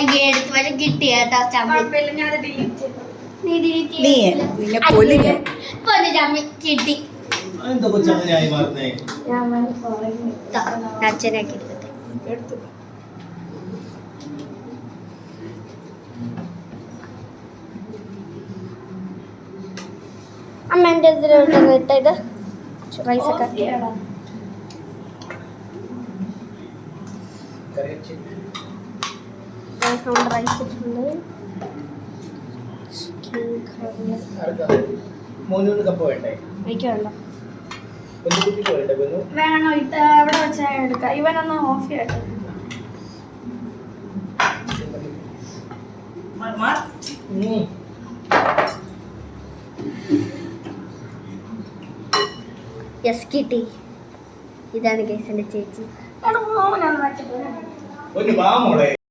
അയ്യേ എടുത്ത് വരെ കിട്ടിയാട്ടോ നീ. നിന്നെ കൊല്ലും ഞാൻ. ചമ്മി കിട്ടി. എന്താ കൊച്ചങ്ങനെയായി മാറുന്നേ? അച്ഛനാക്കി എടുത്തു. അമ്മ എന്റെ ഇതിലോട്ട് ഇട്ട ഇത്. റൈസ് കറി. മോനൂന് കപ്പ വേണ്ടേ? എനിക്ക് വേണ്ട കുഞ്ഞുകുട്ടിക്ക് വേണ്ടേ കുഞ്ഞു വേണോ? ഇത് അവിടെ വെച്ച് ഞാൻ എടുക്കാം. ഇവനൊന്ന് ഓഫ് ചെയ്യട്ടെ. ഉം. യെസ് കിട്ടി ഇതാണ് കേസിന്റെ ചേച്ചി. എടാ വെച്ചിട്ട് മോളെ.